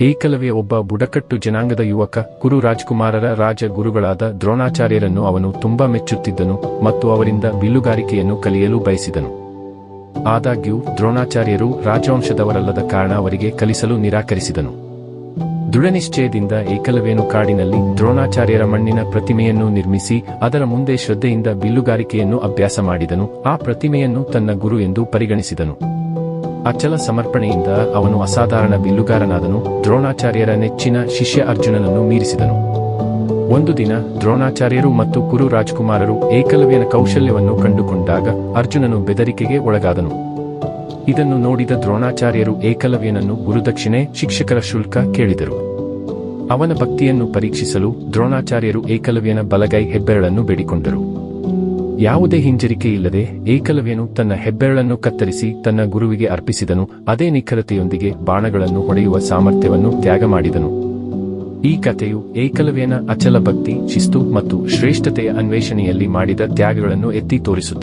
ಏಕಲವ್ಯ ಒಬ್ಬ ಬುಡಕಟ್ಟು ಜನಾಂಗದ ಯುವಕ ಕುರು ರಾಜ್ಕುಮಾರರ ರಾಜ ಗುರುಗಳಾದ ದ್ರೋಣಾಚಾರ್ಯರನ್ನು ಅವನು ತುಂಬಾ ಮೆಚ್ಚುತ್ತಿದ್ದನು ಮತ್ತು ಅವರಿಂದ ಬಿಲ್ಲುಗಾರಿಕೆಯನ್ನು ಕಲಿಯಲು ಬಯಸಿದನು. ಆದಾಗ್ಯೂ, ದ್ರೋಣಾಚಾರ್ಯರು ರಾಜವಂಶದವರಲ್ಲದ ಕಾರಣ ಅವರಿಗೆ ಕಲಿಸಲು ನಿರಾಕರಿಸಿದನು. ದೃಢನಿಶ್ಚಯದಿಂದ ಏಕಲವ್ಯನು ಕಾಡಿನಲ್ಲಿ ದ್ರೋಣಾಚಾರ್ಯರ ಮಣ್ಣಿನ ಪ್ರತಿಮೆಯನ್ನು ನಿರ್ಮಿಸಿ, ಅದರ ಮುಂದೆ ಶ್ರದ್ಧೆಯಿಂದ ಬಿಲ್ಲುಗಾರಿಕೆಯನ್ನು ಅಭ್ಯಾಸ ಮಾಡಿದನು, ಆ ಪ್ರತಿಮೆಯನ್ನು ತನ್ನ ಗುರು ಎಂದು ಪರಿಗಣಿಸಿದನು. ಅಚಲ ಸಮರ್ಪಣೆಯಿಂದ ಅವನು ಅಸಾಧಾರಣ ಬಿಲ್ಲುಗಾರನಾದನು. ದ್ರೋಣಾಚಾರ್ಯರ ನೆಚ್ಚಿನ ಶಿಷ್ಯ ಅರ್ಜುನನನ್ನು ಮೀರಿಸಿದನು. ಒಂದು ದಿನ ದ್ರೋಣಾಚಾರ್ಯರು ಮತ್ತು ಕುರು ರಾಜ್ಕುಮಾರರು ಏಕಲವ್ಯನ ಕೌಶಲ್ಯವನ್ನು ಕಂಡುಕೊಂಡಾಗ ಅರ್ಜುನನು ಬೆದರಿಕೆಗೆ ಒಳಗಾದನು. ಇದನ್ನು ನೋಡಿದ ದ್ರೋಣಾಚಾರ್ಯರು ಏಕಲವ್ಯನನ್ನು ಗುರುದಕ್ಷಿಣೆ, ಶಿಕ್ಷಕರ ಶುಲ್ಕ ಕೇಳಿದರು. ಅವನ ಭಕ್ತಿಯನ್ನು ಪರೀಕ್ಷಿಸಲು ದ್ರೋಣಾಚಾರ್ಯರು ಏಕಲವ್ಯನ ಬಲಗೈ ಹೆಬ್ಬೆರಳನ್ನು ಬೇಡಿಕೊಂಡರು. ಯಾವುದೇ ಹಿಂಜರಿಕೆ ಇಲ್ಲದೆ ಏಕಲವ್ಯನು ತನ್ನ ಹೆಬ್ಬೆರಳನ್ನು ಕತ್ತರಿಸಿ ತನ್ನ ಗುರುವಿಗೆ ಅರ್ಪಿಸಿದನು, ಅದೇ ನಿಖರತೆಯೊಂದಿಗೆ ಬಾಣಗಳನ್ನು ಹೊಡೆಯುವ ಸಾಮರ್ಥ್ಯವನ್ನು ತ್ಯಾಗ ಮಾಡಿದನು ಈ ಕಥೆಯು ಏಕಲವ್ಯನ ಅಚಲ ಭಕ್ತಿ, ಶಿಸ್ತು ಮತ್ತು ಶ್ರೇಷ್ಠತೆಯ ಅನ್ವೇಷಣೆಯಲ್ಲಿ ಮಾಡಿದ ತ್ಯಾಗಗಳನ್ನು ಎತ್ತಿ ತೋರಿಸುತ್ತದೆ.